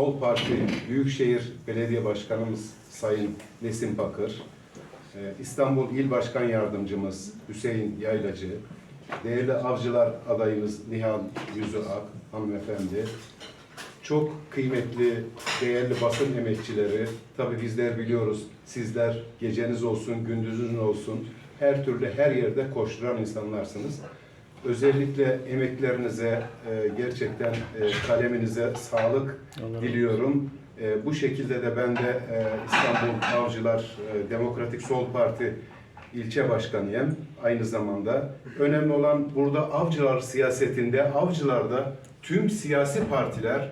Sol Parti Büyükşehir Belediye Başkanımız Sayın Nesim Bakır, e, İstanbul İl Başkan Yardımcımız Hüseyin Yaylacı, değerli avcılar adayımız Nihal Yüzüak hanımefendi, çok kıymetli, değerli basın emekçileri, tabii bizler biliyoruz, sizler geceniz olsun, gündüzünüz olsun, her türlü her yerde koşturan insanlarsınız. Özellikle emeklerinize, e, gerçekten e, kaleminize sağlık diliyorum. E, Bu şekilde de ben de e, İstanbul Avcılar e, Demokratik Sol Parti ilçe başkanıyım aynı zamanda. Önemli olan burada avcılar siyasetinde, avcılarda tüm siyasi partiler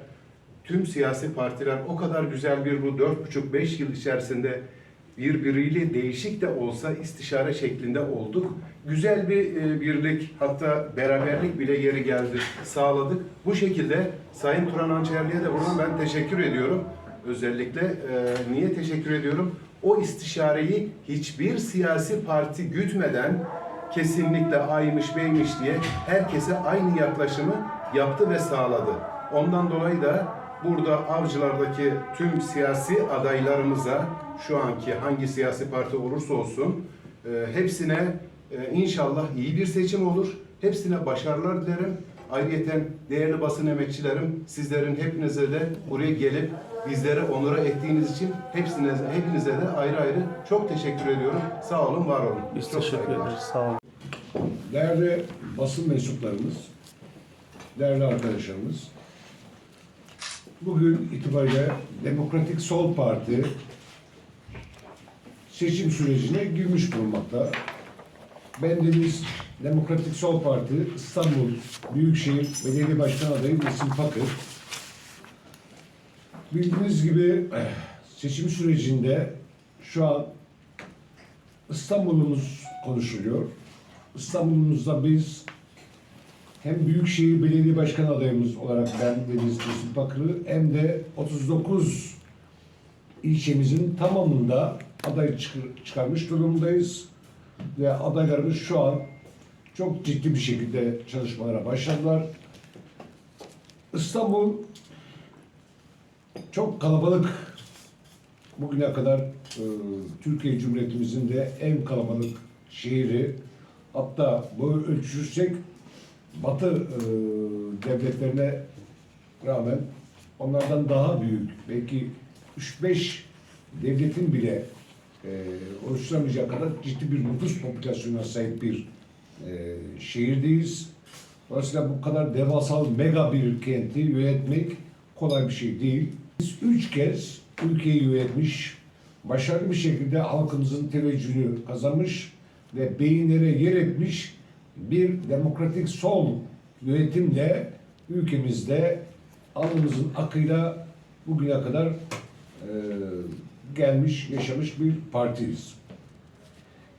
tüm siyasi partiler o kadar güzel bir bu dört buçuk beş yıl içerisinde birbiriyle değişik de olsa istişare şeklinde olduk. Güzel bir e, birlik hatta beraberlik bile yeri geldi sağladık. Bu şekilde Sayın Turan Ançerli'ye de buradan ben teşekkür ediyorum. Özellikle e, niye teşekkür ediyorum? O istişareyi hiçbir siyasi parti gütmeden kesinlikle aymış beymiş diye herkese aynı yaklaşımı yaptı ve sağladı. Ondan dolayı da burada avcılardaki tüm siyasi adaylarımıza şu anki hangi siyasi parti olursa olsun e, hepsine e, inşallah iyi bir seçim olur. Hepsine başarılar dilerim. Ayrıca değerli basın emekçilerim sizlerin hepinize de buraya gelip bizleri onura ettiğiniz için hepsine, hepinize de ayrı ayrı çok teşekkür ediyorum. Sağ olun, var olun. Biz çok teşekkür ederiz. Sağ olun. Değerli basın mensuplarımız, değerli arkadaşlarımız, bugün itibariyle Demokratik Sol Parti seçim sürecine girmiş bulunmakta. Bendeniz Demokratik Sol Parti İstanbul Büyükşehir Belediye Başkan adayı Nesim Pakır. Bildiğiniz gibi eh, seçim sürecinde şu an İstanbul'umuz konuşuluyor. İstanbul'umuzda biz hem Büyükşehir Belediye Başkan adayımız olarak ben Deniz Nesim Bakır'ı hem de 39 ilçemizin tamamında aday çıkar- çıkarmış durumdayız. Ve adaylarımız şu an çok ciddi bir şekilde çalışmalara başladılar. İstanbul çok kalabalık bugüne kadar e, Türkiye Cumhuriyetimizin de en kalabalık şehri. Hatta bu ölçürsek Batı e, devletlerine rağmen onlardan daha büyük, belki 3-5 devletin bile e, oluşturamayacağı kadar ciddi bir nüfus popülasyonuna sahip bir e, şehirdeyiz. Dolayısıyla bu kadar devasal mega bir kenti yönetmek kolay bir şey değil. Biz üç kez ülkeyi yönetmiş, başarılı bir şekilde halkımızın teveccühünü kazanmış ve beyinlere yer etmiş bir demokratik sol yönetimle ülkemizde alnımızın akıyla bugüne kadar e, gelmiş, yaşamış bir partiyiz.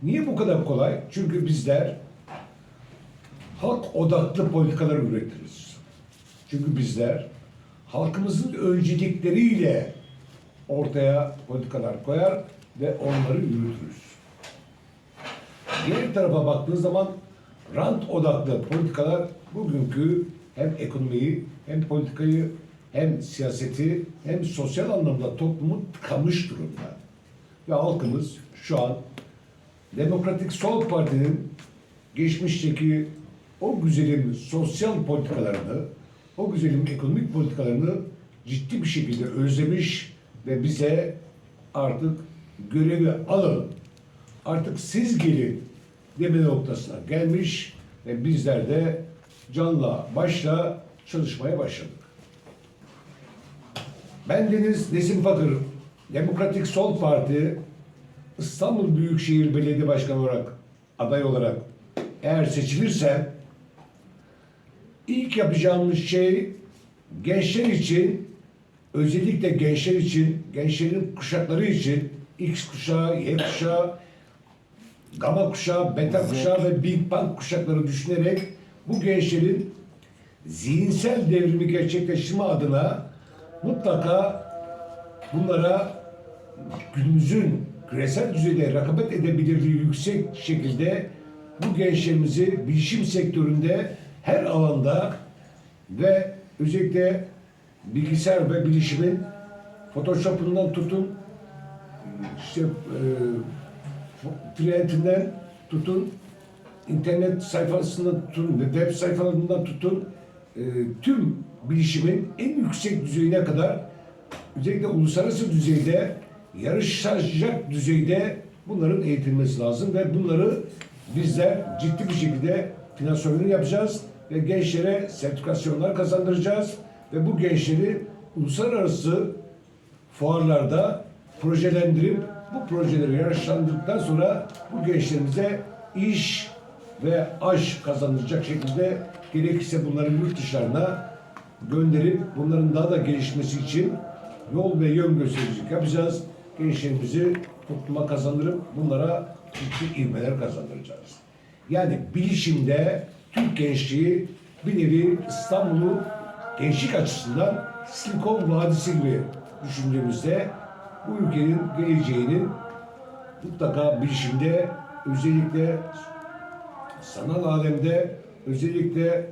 Niye bu kadar kolay? Çünkü bizler halk odaklı politikalar üretiriz. Çünkü bizler halkımızın öncelikleriyle ortaya politikalar koyar ve onları yürütürüz. Diğer tarafa baktığınız zaman rant odaklı politikalar bugünkü hem ekonomiyi hem politikayı hem siyaseti hem sosyal anlamda toplumu tıkamış durumda. Ve halkımız şu an Demokratik Sol Parti'nin geçmişteki o güzelim sosyal politikalarını, o güzelim ekonomik politikalarını ciddi bir şekilde özlemiş ve bize artık görevi alın, artık siz gelin deme noktasına gelmiş ve bizler de canla başla çalışmaya başladık. Ben Deniz Nesim Fakır, Demokratik Sol Parti İstanbul Büyükşehir Belediye Başkanı olarak aday olarak eğer seçilirsem ilk yapacağımız şey gençler için özellikle gençler için, gençlerin kuşakları için X kuşağı, Y kuşağı, Gamma kuşağı, Beta kuşağı ve Big Bang kuşakları düşünerek bu gençlerin zihinsel devrimi gerçekleştirme adına mutlaka bunlara günümüzün küresel düzeyde rakabet edebilirliği yüksek şekilde bu gençlerimizi bilişim sektöründe her alanda ve özellikle bilgisayar ve bilişimin Photoshop'undan tutun işte e, tutun internet sayfasından tutun web sayfalarından tutun e, tüm bilişimin en yüksek düzeyine kadar özellikle uluslararası düzeyde yarışacak düzeyde bunların eğitilmesi lazım ve bunları bizler ciddi bir şekilde finansörünü yapacağız ve gençlere sertifikasyonlar kazandıracağız ve bu gençleri uluslararası fuarlarda projelendirip bu projeleri yarışlandırdıktan sonra bu gençlerimize iş ve aş kazandıracak şekilde gerekirse bunları yurt dışlarına gönderip bunların daha da gelişmesi için yol ve yön göstericilik yapacağız. Gençlerimizi topluma kazandırıp bunlara ciddi ivmeler kazandıracağız. Yani bilişimde Türk gençliği bir nevi İstanbul'u gençlik açısından Silikon Vadisi gibi düşündüğümüzde bu ülkenin geleceğinin mutlaka bilişimde özellikle sanal alemde özellikle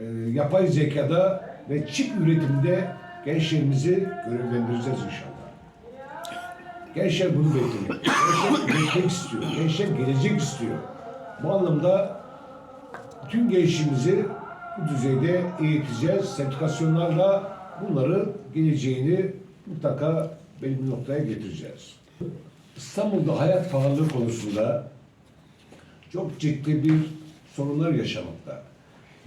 e, yapay zekada ve çip üretiminde gençlerimizi görevlendireceğiz inşallah. Gençler bunu bekliyor. Gençler üretmek istiyor. Gençler gelecek istiyor. Bu anlamda tüm gençliğimizi bu düzeyde eğiteceğiz. Sertifikasyonlarla bunları geleceğini mutlaka belli bir noktaya getireceğiz. İstanbul'da hayat pahalılığı konusunda çok ciddi bir sorunlar yaşamakta.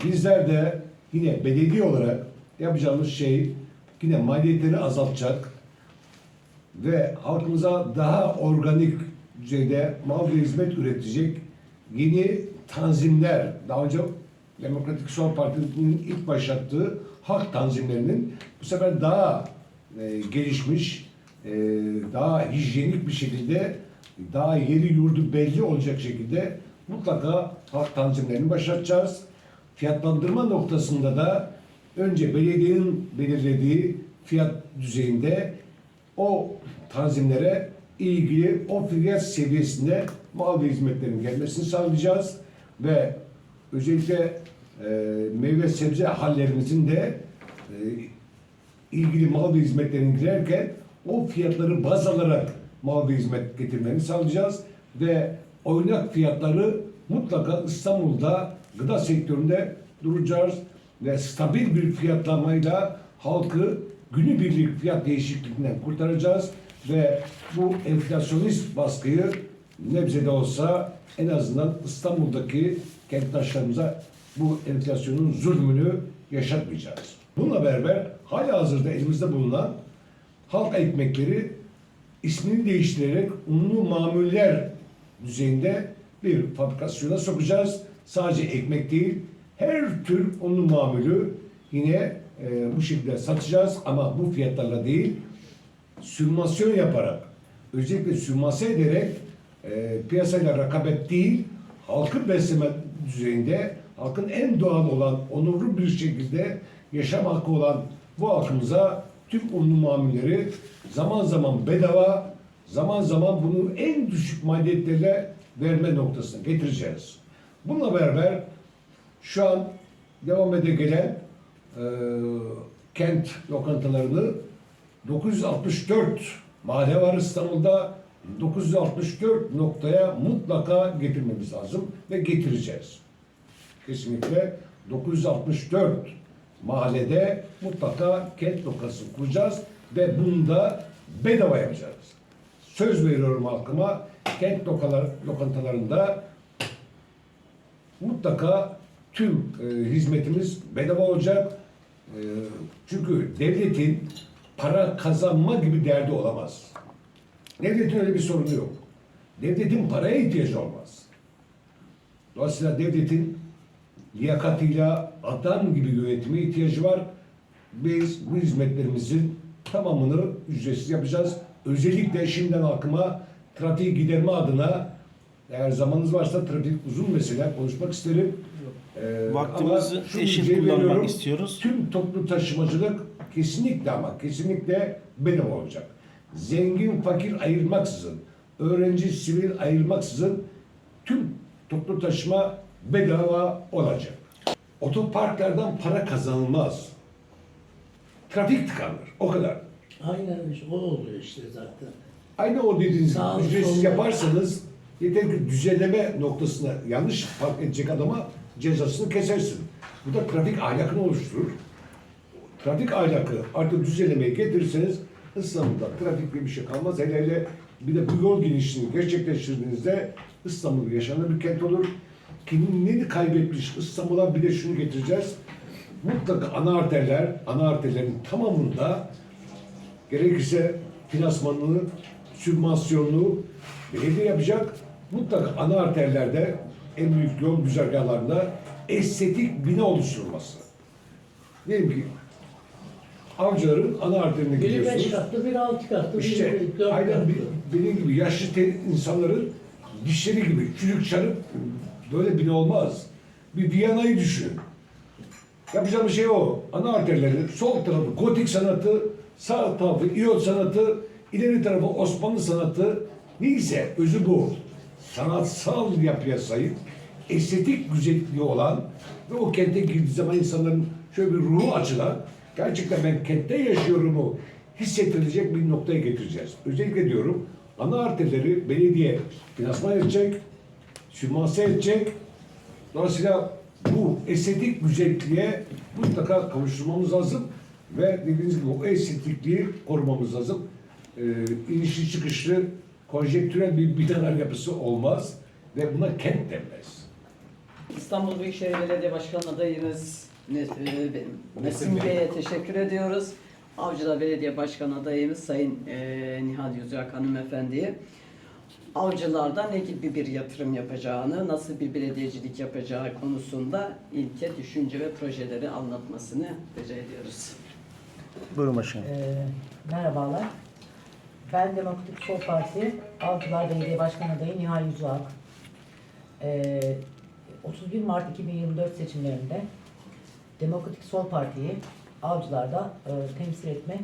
Bizler de yine belediye olarak yapacağımız şey yine maliyetleri azaltacak ve halkımıza daha organik düzeyde mal ve hizmet üretecek yeni tanzimler, daha önce Demokratik Sol Parti'nin ilk başlattığı halk tanzimlerinin bu sefer daha e, gelişmiş, e, daha hijyenik bir şekilde, daha yeri yurdu belli olacak şekilde mutlaka halk tanzimlerini başlatacağız. Fiyatlandırma noktasında da önce belediyenin belirlediği fiyat düzeyinde o tanzimlere ilgili o fiyat seviyesinde mal ve hizmetlerin gelmesini sağlayacağız ve özellikle e, meyve sebze hallerimizin de e, ilgili mal ve hizmetlerin girerken o fiyatları baz alarak mal ve hizmet getirmeni sağlayacağız ve oynak fiyatları mutlaka İstanbul'da gıda sektöründe duracağız ve stabil bir fiyatlamayla halkı günübirlik fiyat değişikliğinden kurtaracağız ve bu enflasyonist baskıyı nebze de olsa en azından İstanbul'daki kentdaşlarımıza bu enflasyonun zulmünü yaşatmayacağız. Bununla beraber hala hazırda elimizde bulunan halk ekmekleri ismini değiştirerek unlu mamuller düzeyinde bir fabrikasyona sokacağız. Sadece ekmek değil, her tür unlu mamulü yine e, bu şekilde satacağız ama bu fiyatlarla değil, sürmasyon yaparak, özellikle sürmase ederek e, piyasayla rekabet değil, halkı besleme düzeyinde, halkın en doğal olan, onurlu bir şekilde yaşam hakkı olan bu halkımıza tüm unlu mamulleri zaman zaman bedava, zaman zaman bunu en düşük maliyetlerle verme noktasına getireceğiz. Bununla beraber şu an devam ede gelen e, kent lokantalarını 964 mahalle var İstanbul'da 964 noktaya mutlaka getirmemiz lazım ve getireceğiz. Kesinlikle 964 mahallede mutlaka kent lokası kuracağız ve bunu da bedava yapacağız. Söz veriyorum halkıma kent lokantalarında mutlaka tüm e, hizmetimiz bedava olacak. E, çünkü devletin para kazanma gibi derdi olamaz. Devletin öyle bir sorunu yok. Devletin paraya ihtiyacı olmaz. Dolayısıyla devletin liyakatıyla adam gibi yönetime ihtiyacı var. Biz bu hizmetlerimizin tamamını ücretsiz yapacağız. Özellikle şimdiden halkıma trafiği giderme adına eğer zamanınız varsa trafik uzun mesele konuşmak isterim. Ee, Vaktimizi eşit kullanmak veriyorum. istiyoruz. Tüm toplu taşımacılık kesinlikle ama kesinlikle benim olacak. Zengin fakir ayırmaksızın, öğrenci sivil ayırmaksızın tüm toplu taşıma bedava olacak. Otoparklardan para kazanılmaz. trafik tıkanır. O kadar. Aynen işte, o oluyor işte zaten. Aynı o dediğiniz Sağ gibi ücretsiz yaparsanız yeter ki düzenleme noktasına yanlış fark edecek adama cezasını kesersin. Bu da trafik ahlakını oluşturur. Trafik ahlakı artık düzenlemeye getirirseniz İstanbul'da trafikte bir şey kalmaz. Hele hele bir de bu yol genişliğini gerçekleştirdiğinizde İstanbul yaşanır bir kent olur. Kimliğini kaybetmiş İstanbul'a bir de şunu getireceğiz. Mutlaka ana arterler, ana arterlerin tamamında gerekirse finansmanını, sübvansiyonunu belediye yapacak. Mutlaka ana arterlerde, en büyük yol güzergahlarında estetik bina oluşturulması. Diyelim ki avcıların ana arterine Biri beş gidiyorsunuz. katlı, biri altı katlı, İşte biri dört aynen katlı. bir- benim gibi yaşlı te- insanların dişleri gibi çürük çarık böyle bina olmaz. Bir Viyana'yı düşün. Yapacağım şey o. Ana arterlerin sol tarafı gotik sanatı, sağ tarafı İyon sanatı, ileri tarafı Osmanlı sanatı. Neyse özü bu. Sanatsal yapıya sahip, estetik güzelliği olan ve o kente girdiği zaman insanların şöyle bir ruhu açılan, gerçekten ben kentte yaşıyorumu hissettirilecek bir noktaya getireceğiz. Özellikle diyorum, ana arterleri belediye finansman edecek, sübvanse edecek, Dolayısıyla bu estetik güzelliğe mutlaka kavuşturmamız lazım ve dediğiniz gibi o estetikliği korumamız lazım. Ee, inişli çıkışlı konjektürel bir binalar yapısı olmaz ve buna kent denmez. İstanbul Büyükşehir Belediye Başkanı adayımız e, Nesim Bey. Bey'e teşekkür ediyoruz. Avcılar Belediye Başkanı adayımız Sayın e, Nihal Yüzyak hanımefendiye Avcılar'da ne gibi bir yatırım yapacağını, nasıl bir belediyecilik yapacağı konusunda ilke, düşünce ve projeleri anlatmasını rica ediyoruz. Buyurun başkanım. Ee, merhabalar. Ben Demokratik Sol Parti Avcılar Belediye Başkan adayı Nihal Yüzüak. Ee, 31 Mart 2024 seçimlerinde Demokratik Sol Parti'yi Avcılar'da e, temsil etme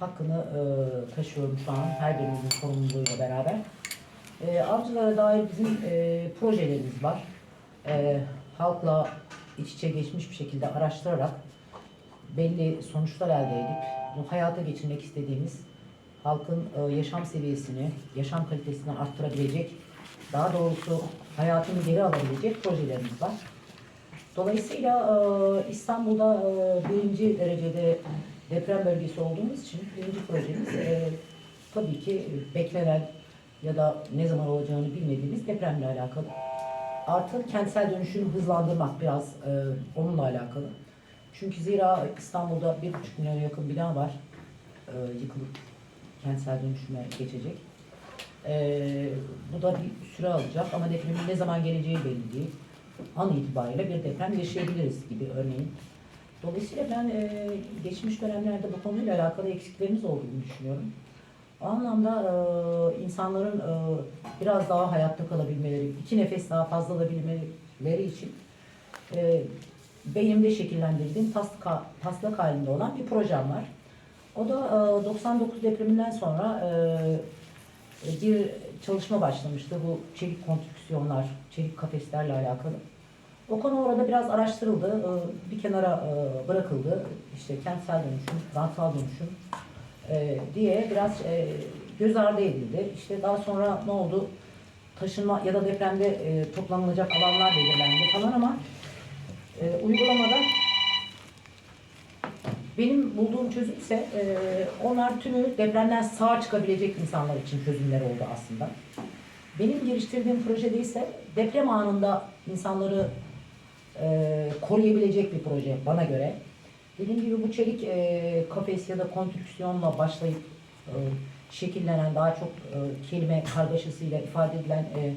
hakkını e, taşıyorum şu an her birimizin sorumluluğuyla beraber. E, avcılara dair bizim e, projelerimiz var. E, halkla iç içe geçmiş bir şekilde araştırarak belli sonuçlar elde edip bu hayata geçirmek istediğimiz halkın e, yaşam seviyesini, yaşam kalitesini arttırabilecek, daha doğrusu hayatını geri alabilecek projelerimiz var. Dolayısıyla e, İstanbul'da e, birinci derecede deprem bölgesi olduğumuz için birinci projemiz tabii ki beklenen ya da ne zaman olacağını bilmediğimiz depremle alakalı. Artı kentsel dönüşümü hızlandırmak biraz onunla alakalı. Çünkü zira İstanbul'da bir buçuk milyona yakın bina var e, yıkılıp kentsel dönüşüme geçecek. E, bu da bir süre alacak ama depremin ne zaman geleceği belli değil. An itibariyle bir deprem yaşayabiliriz gibi örneğin. Dolayısıyla ben e, geçmiş dönemlerde bu konuyla alakalı eksiklerimiz olduğunu düşünüyorum. O anlamda e, insanların e, biraz daha hayatta kalabilmeleri, iki nefes daha fazla alabilmeleri için e, beynimde şekillendirdiğim taslak, taslak halinde olan bir projem var. O da e, 99 depreminden sonra e, bir çalışma başlamıştı. Bu çelik konstrüksiyonlar, çelik kafeslerle alakalı. O konu orada biraz araştırıldı, e, bir kenara e, bırakıldı. İşte kentsel dönüşüm, rantsal dönüşüm e, diye biraz e, göz ardı edildi. İşte daha sonra ne oldu? Taşınma ya da depremde e, toplanılacak alanlar belirlendi falan ama e, uygulamada benim bulduğum çözüm ise e, onlar tümü depremden sağ çıkabilecek insanlar için çözümler oldu aslında. Benim geliştirdiğim projede ise deprem anında insanları e, koruyabilecek bir proje bana göre. Dediğim gibi bu çelik e, kafes ya da konstrüksiyonla başlayıp e, şekillenen daha çok e, kelime kargaşasıyla ifade edilen e,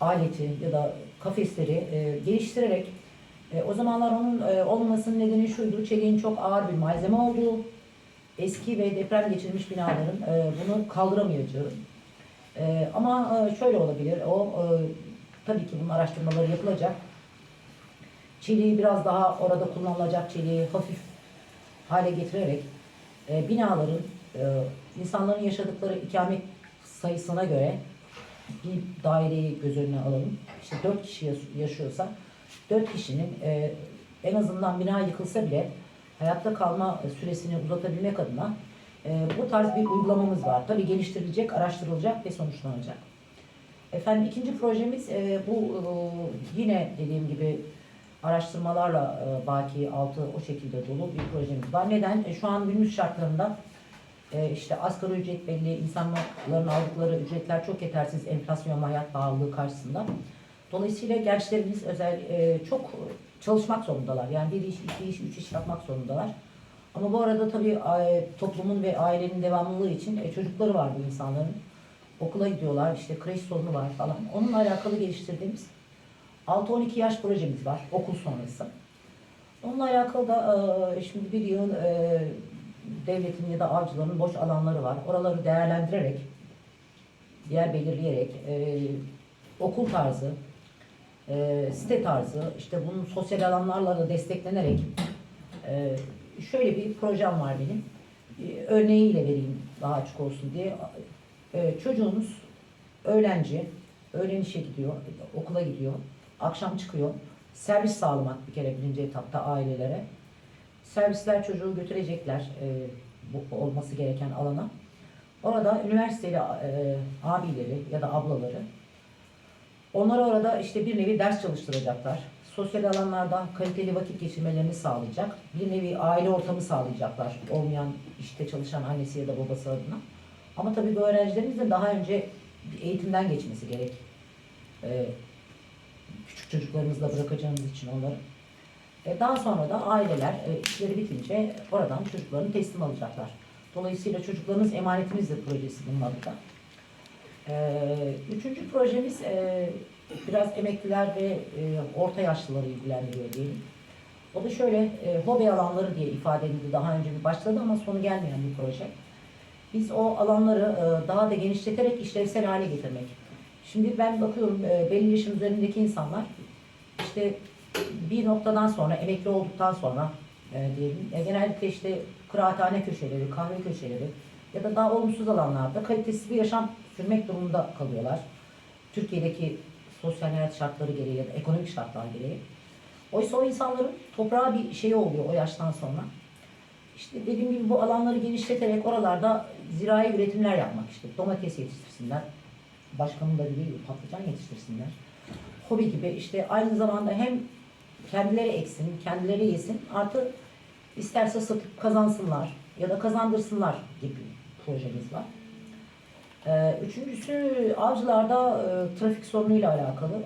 aleti ya da kafesleri e, geliştirerek e, o zamanlar onun e, olmamasının nedeni şuydu, çeliğin çok ağır bir malzeme olduğu, eski ve deprem geçirmiş binaların e, bunu kaldıramayacağı. E, ama e, şöyle olabilir, o e, tabii ki bunun araştırmaları yapılacak. Çeliği biraz daha orada kullanılacak çeliği hafif hale getirerek e, binaların e, insanların yaşadıkları ikamet sayısına göre bir daireyi göz önüne alalım. İşte dört kişi yaş- yaşıyorsa dört kişinin e, en azından bina yıkılsa bile hayatta kalma süresini uzatabilmek adına e, bu tarz bir uygulamamız var. Tabii geliştirilecek, araştırılacak ve sonuçlanacak. Efendim ikinci projemiz e, bu e, yine dediğim gibi araştırmalarla e, baki altı o şekilde dolu bir projemiz var. Neden? E, şu an günümüz şartlarında e, işte asgari ücret belli, insanların aldıkları ücretler çok yetersiz enflasyon hayat pahalılığı karşısında. Dolayısıyla gençlerimiz özel e, çok çalışmak zorundalar. Yani bir iş, iki iş, üç iş yapmak zorundalar. Ama bu arada tabii toplumun ve ailenin devamlılığı için e, çocukları var bu insanların. Okula gidiyorlar, işte kreş sorunu var falan. Onunla alakalı geliştirdiğimiz 6-12 yaş projemiz var, okul sonrası. Onunla alakalı da e, şimdi bir yıl devletin ya da avcıların boş alanları var. Oraları değerlendirerek, yer belirleyerek, e, okul tarzı, e, site tarzı, işte bunun sosyal alanlarla da desteklenerek e, şöyle bir projem var benim. E, örneğiyle vereyim daha açık olsun diye. E, çocuğunuz öğlenci, öğlen işe gidiyor, okula gidiyor, akşam çıkıyor. Servis sağlamak bir kere birinci etapta ailelere. Servisler çocuğu götürecekler e, bu olması gereken alana. Orada üniversiteli e, abileri ya da ablaları onlara orada işte bir nevi ders çalıştıracaklar. Sosyal alanlarda kaliteli vakit geçirmelerini sağlayacak. Bir nevi aile ortamı sağlayacaklar. Olmayan işte çalışan annesi ya da babası adına. Ama tabii bu öğrencilerimiz de daha önce eğitimden geçmesi gerek. Ee, küçük çocuklarımızla bırakacağımız için onları. E, daha sonra da aileler e, işleri bitince oradan çocuklarını teslim alacaklar. Dolayısıyla çocuklarınız emanetimizdir projesi bunun adı da. Ee, üçüncü projemiz e, biraz emekliler ve e, orta yaşlıları ilgilendiriyor diyelim. O da şöyle e, hobi alanları diye ifade edildi. Daha önce bir başladı ama sonu gelmeyen bir proje. Biz o alanları e, daha da genişleterek işlevsel hale getirmek. Şimdi ben bakıyorum e, belli yaşın üzerindeki insanlar işte bir noktadan sonra emekli olduktan sonra e, diyelim e, genellikle işte kıraathane köşeleri, kahve köşeleri ya da daha olumsuz alanlarda kalitesiz bir yaşam sürmek durumunda kalıyorlar. Türkiye'deki sosyal hayat şartları gereği ya da ekonomik şartlar gereği. Oysa o insanların toprağa bir şeyi oluyor o yaştan sonra. İşte dediğim gibi bu alanları genişleterek oralarda zirai üretimler yapmak işte domates yetiştirsinler. Başkanın da dediği gibi patlıcan yetiştirsinler. Hobi gibi işte aynı zamanda hem kendileri eksin, kendileri yesin artı isterse satıp kazansınlar ya da kazandırsınlar gibi projemiz var. Ee, Üçüncüsü avcılarda e, trafik sorunuyla alakalı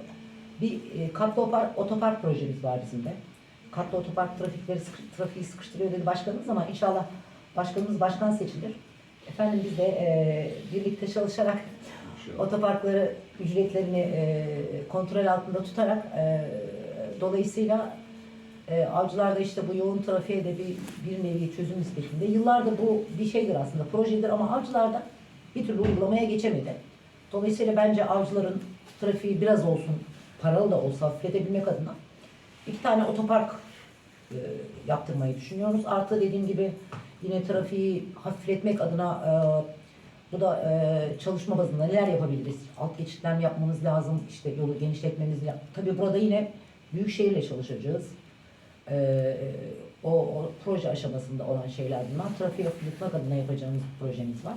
bir e, katlı otopark, projemiz var bizim de. Katlı otopark trafikleri trafiği sıkıştırıyor dedi başkanımız ama inşallah başkanımız başkan seçilir. Efendim biz de e, birlikte çalışarak otoparkları ücretlerini e, kontrol altında tutarak e, dolayısıyla e, avcılarda işte bu yoğun trafiğe de bir, bir nevi çözüm nispetinde. Yıllardır bu bir şeydir aslında, projedir ama avcılarda bir türlü uygulamaya geçemedi. Dolayısıyla bence avcıların trafiği biraz olsun, paralı da olsa hafifletebilmek adına iki tane otopark e, yaptırmayı düşünüyoruz. Artı dediğim gibi yine trafiği hafifletmek adına e, bu da e, çalışma bazında neler yapabiliriz? Alt geçitler yapmamız lazım? İşte yolu genişletmemiz lazım. Tabii burada yine büyükşehirle çalışacağız. E, o, o proje aşamasında olan şeyler bunlar. Trafiği hafifletmek adına yapacağımız bir projemiz var.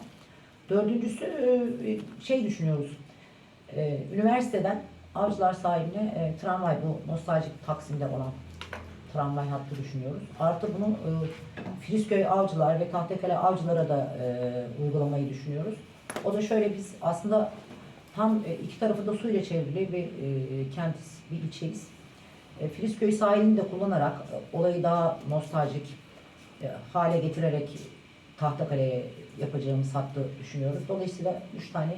Dördüncüsü e, şey düşünüyoruz. E, üniversiteden Avcılar sahiline e, tramvay, bu nostaljik Taksim'de olan tramvay hattı düşünüyoruz. Artı bunu e, Filizköy Avcılar ve Tahtakale Avcılara da e, uygulamayı düşünüyoruz. O da şöyle biz aslında tam e, iki tarafı da suyla çevrili bir e, kentiz, bir ilçeyiz. E, Filizköy sahilini de kullanarak e, olayı daha nostaljik e, hale getirerek Tahtakale'ye yapacağımız hattı düşünüyoruz. Dolayısıyla üç tane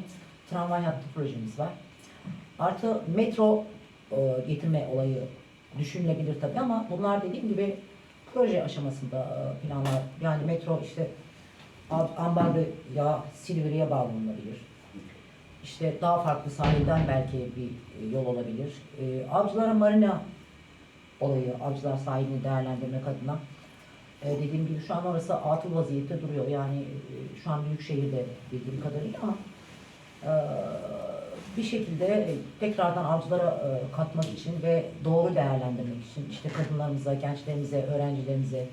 tramvay hattı projemiz var. Artı metro getirme olayı düşünülebilir tabii ama bunlar dediğim gibi proje aşamasında planlar. Yani metro işte Am- Ambarlı ya Silivri'ye bağlanılabilir. İşte daha farklı sahilden belki bir yol olabilir. Avcılara Marina olayı, Avcılar sahilini değerlendirmek adına e, dediğim gibi şu an orası atıl vaziyette duruyor. Yani e, şu an büyük şehirde bildiğim kadarıyla ama e, bir şekilde e, tekrardan avcılara e, katmak için ve doğru değerlendirmek için işte kadınlarımıza, gençlerimize, öğrencilerimize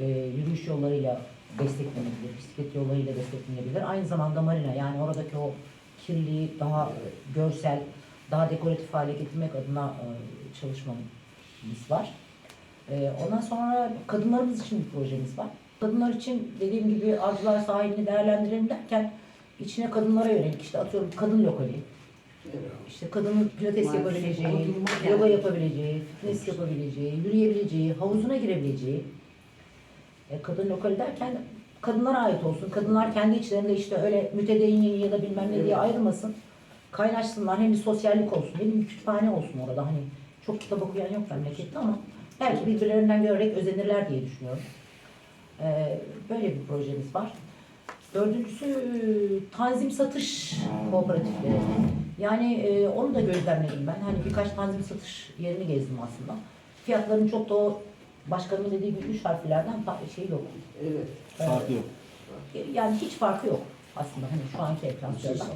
e, yürüyüş yollarıyla desteklenebilir, bisiklet yollarıyla desteklenebilir. Aynı zamanda marina yani oradaki o kirliliği daha e, görsel, daha dekoratif hale getirmek adına e, çalışmamız var. E, ondan sonra kadınlarımız için bir projemiz var. Kadınlar için dediğim gibi avcılar sahilini değerlendirelim derken içine kadınlara yönelik işte atıyorum kadın lokali, işte kadının pilates yapabileceği, yoga yapabileceği, fitness yapabileceği, yürüyebileceği, havuzuna girebileceği. E, kadın lokali derken kadınlara ait olsun. Kadınlar kendi içlerinde işte öyle mütedeyyin ya da bilmem ne diye ayrılmasın. Kaynaşsınlar. Hem bir sosyallik olsun, hem bir kütüphane olsun orada. Hani çok kitap okuyan yok memlekette ama belki birbirlerinden görerek özenirler diye düşünüyorum. E, böyle bir projemiz var. Dördüncüsü tanzim satış kooperatifleri. Yani e, onu da gözlemledim ben. Hani birkaç tanzim satış yerini gezdim aslında. Fiyatların çok da o başkanın dediği gibi üç harflerden şey yok. Evet. Farkı yok. Yani hiç farkı yok aslında hani şu anki Siz, enflasyonda.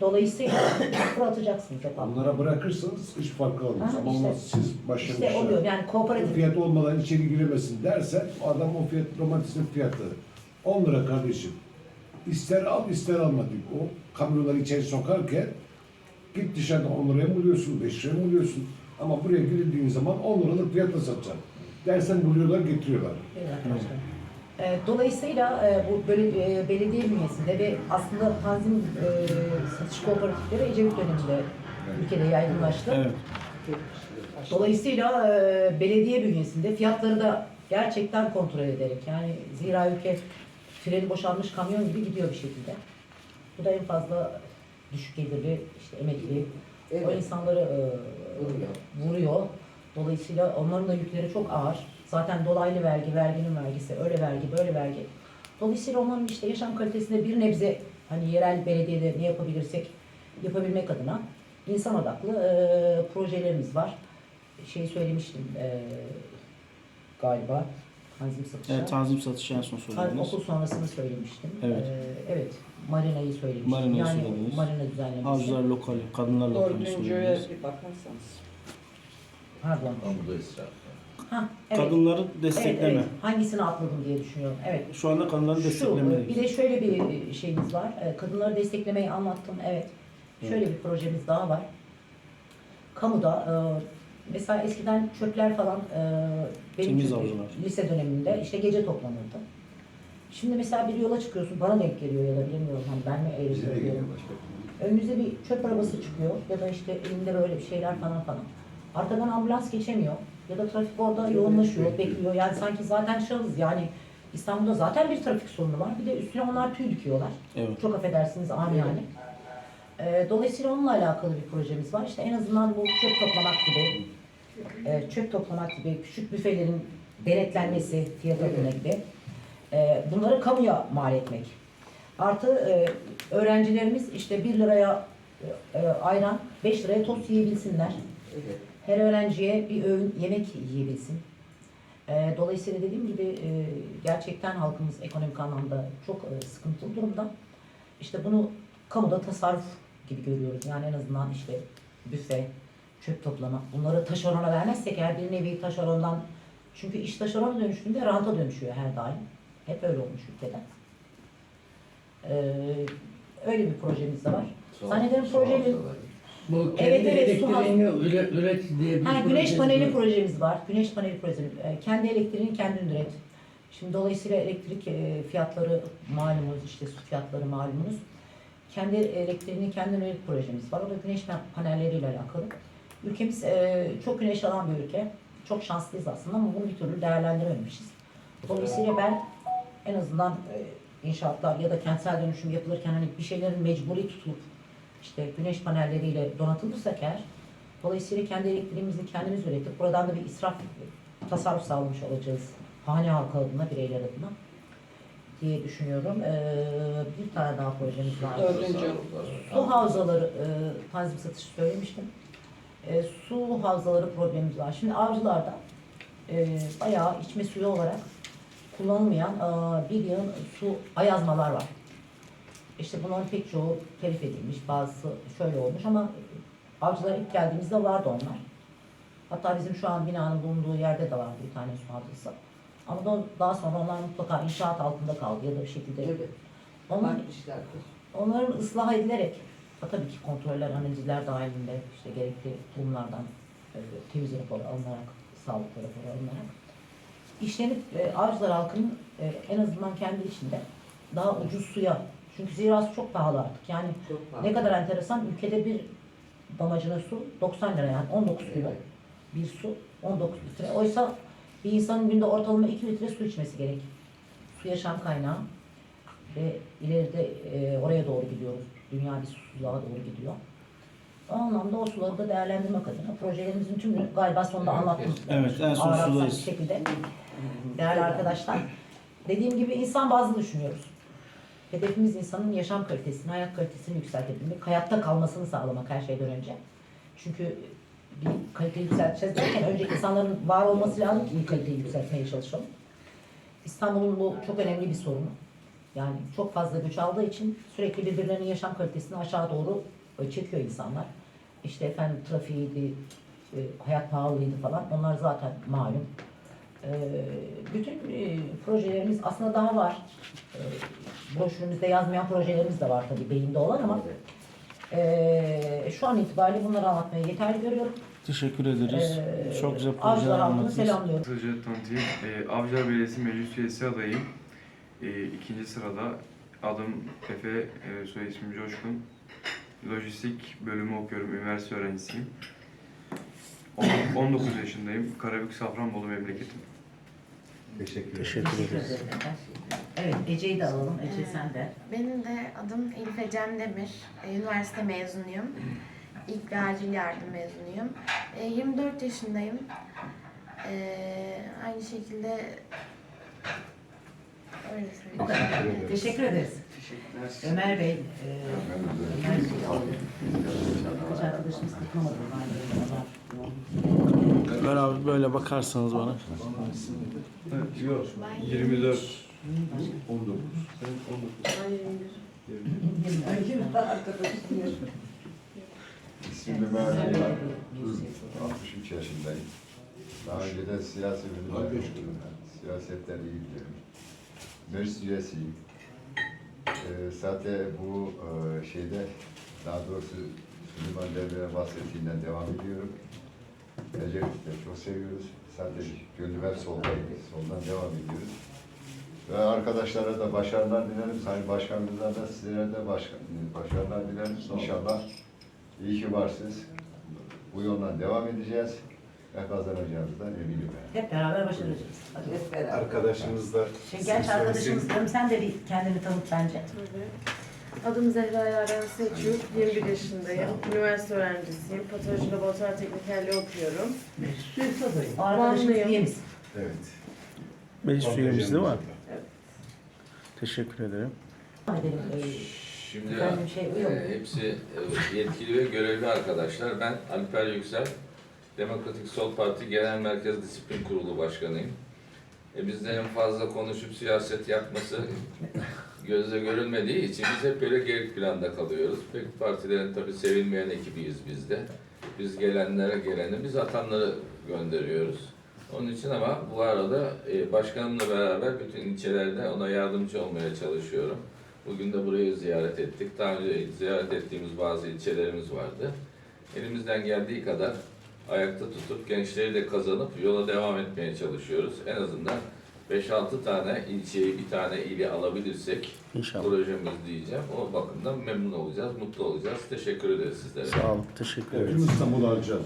Dolayısıyla sıfır atacaksınız hep onlara bırakırsanız hiç farkı olmaz. Ha, Ama işte. siz başlamışlar. İşte o diyorum yani kooperatif. fiyat olmadan içeri giremesin dersen o adam o fiyat romatizm fiyatı 10 lira kardeşim. İster al ister alma diyor. O kamyonları içeri sokarken git dışarıda 10 liraya mı buluyorsun, 5 liraya mı buluyorsun? Ama buraya girildiğin zaman 10 liralık fiyatla satacaksın. Dersen buluyorlar getiriyorlar. Evet arkadaşlar. E, Dolayısıyla e, bu böyle e, belediye bünyesinde ve aslında tanzim e, satış kooperatifleri Ecevit döneminde ülkede yaygınlaştı. Evet. Dolayısıyla belediye bünyesinde fiyatları da gerçekten kontrol ederek yani zira ülke freni boşalmış kamyon gibi gidiyor bir şekilde. Bu da en fazla düşük gelirli, işte emekli, o Evet. insanları e, Vuruyor. vuruyor. Dolayısıyla onların da yükleri çok ağır. Zaten dolaylı vergi, verginin vergisi, öyle vergi, böyle vergi. Dolayısıyla onların işte yaşam kalitesinde bir nebze hani yerel belediyede ne yapabilirsek yapabilmek adına insan odaklı e, projelerimiz var. Şey söylemiştim e, galiba tanzim satışı. Evet, tanzim satışı en son söylediniz. okul sonrasını söylemiştim. Evet. E, evet. Marina'yı söylemiştim. Marina'yı yani söylediniz. marina düzenlemesi. Avcılar lokali, kadınlar lokali Dördüncüye söylediniz. bir bakarsanız. Pardon. Ha, evet. Kadınları Evet, destekleme. evet. Hangisini atladım diye düşünüyorum. Evet. Şu anda kadınları Şu, desteklemedeyiz. bir de şöyle bir şeyimiz var. E, Kadınları desteklemeyi anlattım. Evet. Şöyle bir projemiz daha var. Kamuda e, mesela eskiden çöpler falan e, benim Temiz çünkü avcılar. lise döneminde işte gece toplanırdı. Şimdi mesela bir yola çıkıyorsun, bana denk geliyor ya da bilmiyorum hani ben mi eğretiyorum. Önünüze bir çöp arabası çıkıyor ya da işte elinde böyle bir şeyler falan falan. Arkadan ambulans geçemiyor ya da trafik orada yoğunlaşıyor, bekliyor. Yani sanki zaten şahıs yani İstanbul'da zaten bir trafik sorunu var. Bir de üstüne onlar tüy dikiyorlar. Evet. Çok affedersiniz amiyane. Ee, dolayısıyla onunla alakalı bir projemiz var. İşte en azından bu çöp toplamak gibi, e, çöp toplamak gibi küçük büfelerin denetlenmesi, fiyat adına gibi. E, bunları kamuya mal etmek. Artı e, öğrencilerimiz işte 1 liraya e, ayran, 5 liraya tost yiyebilsinler. Evet. Her öğrenciye bir öğün yemek yiyebilsin. E, dolayısıyla dediğim gibi e, gerçekten halkımız ekonomik anlamda çok e, sıkıntılı durumda. İşte bunu kamuda tasarruf gibi görüyoruz. Yani en azından işte büfe, çöp toplama. Bunları taşerona vermezsek eğer bir nevi taşerondan çünkü iş taşerona dönüştüğünde ranta dönüşüyor her daim. Hep öyle olmuş ülkede. Ee, öyle bir projemiz de var. Zannederim projenin Bu kendi Evet, evet, su elektriğini üre- üret diye bir Ha, güneş projemiz paneli var. projemiz var. Güneş paneli projesi. E, Kendi elektriğini kendin üret. Şimdi dolayısıyla elektrik e, fiyatları malumunuz, işte su fiyatları malumunuz. Kendi elektriğini kendin üret projemiz var. O da güneş pa- panelleriyle alakalı. Ülkemiz e, çok güneş alan bir ülke. Çok şanslıyız aslında ama bunu bir türlü değerlendirememişiz. Dolayısıyla ben en azından e, inşaatlar ya da kentsel dönüşüm yapılırken hani bir şeylerin mecburi tutulup işte güneş panelleriyle donatılırsak eğer Dolayısıyla kendi elektriğimizi kendimiz üretip buradan da bir israf, tasarruf sağlamış olacağız. Hane halkı adına, bireyler adına diye düşünüyorum. Ee, bir tane daha projemiz var. Dördüncü. Su havzaları, e, tanzim satışı söylemiştim. E, su havzaları problemimiz var. Şimdi avcılarda e, bayağı içme suyu olarak kullanılmayan e, bir yığın su ayazmalar var. İşte bunların pek çoğu telif edilmiş, bazısı şöyle olmuş ama avcılar ilk geldiğimizde vardı onlar. Hatta bizim şu an binanın bulunduğu yerde de vardı bir tane su havzası. Ama da- daha sonra onlar mutlaka inşaat altında kaldı ya da bir şekilde. Evet. Onlar, onların ıslah edilerek tabii ki kontroller, analizler dahilinde işte gerekli kurumlardan e, temiz rapor alınarak, sağlık raporu alınarak işlenip e, Avcılar halkının e, en azından kendi içinde daha ucuz suya çünkü zira su çok pahalı artık. Yani ne kadar enteresan ülkede bir damacana su 90 lira yani 19 kilo bir su 19 litre. Oysa bir insanın günde ortalama 2 litre su içmesi gerek. Su yaşam kaynağı ve ileride e, oraya doğru gidiyoruz. Dünya bir susuzluğa doğru gidiyor. O anlamda o suları da değerlendirmek adına projelerimizin tümünü galiba sonunda anlattım. Evet, en son sudayız. bir şekilde. Değerli arkadaşlar, dediğim gibi insan bazlı düşünüyoruz. Hedefimiz insanın yaşam kalitesini, hayat kalitesini yükseltebilmek, hayatta kalmasını sağlamak her şeyden önce. Çünkü bir kaliteyi yükselteceğiz derken önce insanların var olması lazım ki iyi kaliteyi yükseltmeye çalışalım. İstanbul'un bu çok önemli bir sorunu. Yani çok fazla göç aldığı için sürekli birbirlerinin yaşam kalitesini aşağı doğru çekiyor insanlar. İşte efendim trafiğiydi, e, hayat pahalılıydı falan. Onlar zaten malum. E, bütün e, projelerimiz aslında daha var. E, broşürümüzde yazmayan projelerimiz de var tabii beyinde olan ama e, şu an itibariyle bunları anlatmayı yeterli görüyorum. Teşekkür ederiz. E, Çok güzel projeler anlattınız. selamlıyorum. Kısaca tanıtayım. E, Avcılar Belediyesi Meclis Üyesi adayım. E, ikinci sırada adım Efe, e, soy ismim Coşkun. Lojistik bölümü okuyorum, üniversite öğrencisiyim. On- 19 yaşındayım. Karabük Safranbolu memleketim. Teşekkür ederim. Teşekkür ederiz. Evet Ece'yi de alalım. Ece sen de. Benim de adım Elif Ecem Demir. Ee, Üniversite mezunuyum. İlk ve acil yardım mezunuyum. Ee, 24 yaşındayım. Ee, aynı şekilde öyle O söyleyeyim. Teşekkür ederiz. Ömer Bey, e, Ömer Bey. Birkaç arkadaşımız tıklamadı. Böyle abi böyle bakarsanız bana. Yok. 24. 19. İsmim Ömer Yılmaz. 63 yaşındayım. Daha önceden siyasi bölümde okudum. Siyasetten iyi biliyorum. Meclis üyesiyim. Ee, zaten bu e, şeyde daha doğrusu Süleyman Demir'e bahsettiğinden devam ediyorum. Ecevit'i de çok seviyoruz. Zaten gönlüm hep soldaydı. Soldan devam ediyoruz. Ve arkadaşlara da başarılar dilerim. Sayın Başkanımıza da sizlere de başkan, başarılar dilerim. İnşallah iyi ki varsınız. Bu yoldan devam edeceğiz ve kazanacağımızdan eminim. ben. Hep beraber başaracağız. Hadi. Hep beraber. Arkadaşımız da Şimdi genç arkadaşımız diyorum, sen de bir kendini tanıt bence. Adım Zehra Yaren Selçuk, 21 yaşındayım. Üniversite öğrencisiyim. Patoloji laboratuvar teknikerliği okuyorum. O arkadaşımız Vanlıyım. üyemiz. Evet. Meclis üyemiz değil mi? Evet. Teşekkür ederim. Edelim. Ee, Şimdi Efendim şey uyuyor mu? e, hepsi e, yetkili ve görevli arkadaşlar. Ben Alper Yüksel, Demokratik Sol Parti Genel Merkez Disiplin Kurulu Başkanıyım. E, bizde en fazla konuşup siyaset yapması gözle görülmediği için biz hep böyle geri planda kalıyoruz. Pek partilerin tabii sevilmeyen ekibiyiz biz de. Biz gelenlere geleni, biz atanları gönderiyoruz. Onun için ama bu arada e, başkanımla beraber bütün ilçelerde ona yardımcı olmaya çalışıyorum. Bugün de burayı ziyaret ettik. Daha önce ziyaret ettiğimiz bazı ilçelerimiz vardı. Elimizden geldiği kadar ayakta tutup gençleri de kazanıp yola devam etmeye çalışıyoruz. En azından 5-6 tane ilçeyi, bir tane ili alabilirsek İnşallah. projemiz diyeceğim. O bakımdan memnun olacağız, mutlu olacağız. Teşekkür ederiz sizlere. Sağ olun. Teşekkür ederiz. Tüm İstanbul'u alacağız.